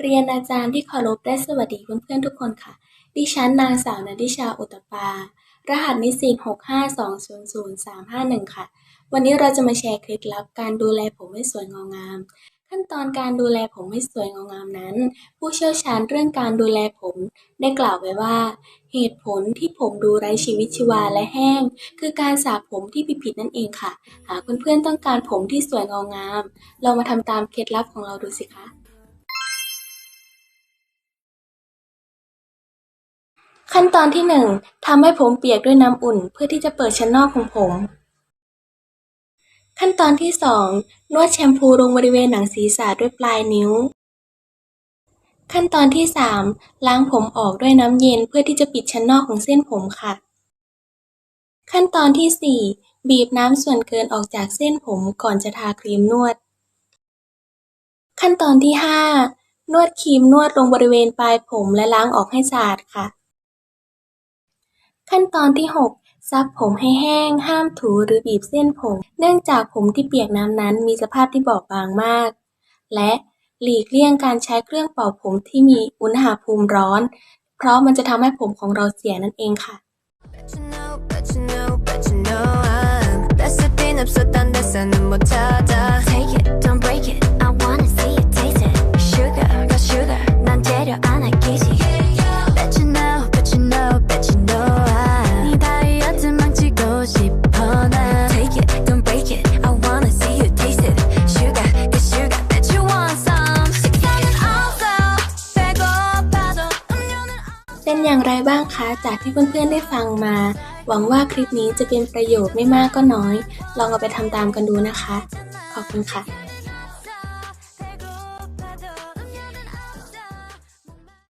เรียนอาจารย์ที่เคารพและสวัสดีเพื่อนๆทุกคนค่ะ ดิฉันนางสาวนันทิชาอุตปา รหัสนิสิต652000351 ค่ะ วันนี้เราจะมาแชร์เคล็ดลับการดูแลผมให้สวยงามงาม ขั้นตอนการดูแลผมให้สวยงามงามนั้น ผู้เชี่ยวชาญเรื่องการดูแลผม ได้กล่าวไว้ว่า เหตุผลที่ผมดูไร้ชีวิตชีวาและแห้ง คือการสระผมที่ผิดๆนั่นเองค่ะ หากเพื่อนๆต้องการผมที่สวยงามงามลองมาทำตามเคล็ดลับของเราดูสิคะ ขั้นตอนที่ 1ทำให้ผมเปียกด้วยน้ำอุ่น เพื่อที่จะเปิดชั้นนอกของผม ขั้นตอนที่ 2 นวดแชมพูลงบริเวณหนังศีรษะด้วยปลายนิ้ว ขั้นตอนที่ 3 ล้างผมออกด้วยน้ำเย็นเพื่อที่จะปิดชั้นนอกของเส้นผมค่ะขั้นตอนที่ 4 บีบน้ำส่วนเกินออกจากเส้นผมก่อนจะทาครีมนวด ขั้นตอนที่ 5นวดครีมนวดลงบริเวณปลายผมและล้างออกให้สะอาดค่ะ ขั้นตอนที่ 6 ซับผมให้แห้ง ห้ามถูหรือบีบเส้นผม เนื่องจากผมที่เปียกน้ำนั้นมีสภาพที่บอบบางมาก และหลีกเลี่ยงการใช้เครื่องเป่าผมที่มีอุณหภูมิร้อน เพราะมันจะทำให้ผมของเราเสียนั่นเองค่ะ Bet you know, bet you know, bet you know I'm 뺐을 빈 없었던 내 손은 못 찾아 Take it, don't break it I wanna see you taste it Sugar, got sugar 난 재료 안 아끼지 เป็นอย่างไรบ้างคะ จากที่เพื่อนๆได้ฟังมา หวังว่าคลิปนี้จะเป็นประโยชน์ไม่มากก็น้อย ลองเอาไปทำตามกันดูนะคะ ขอบคุณค่ะ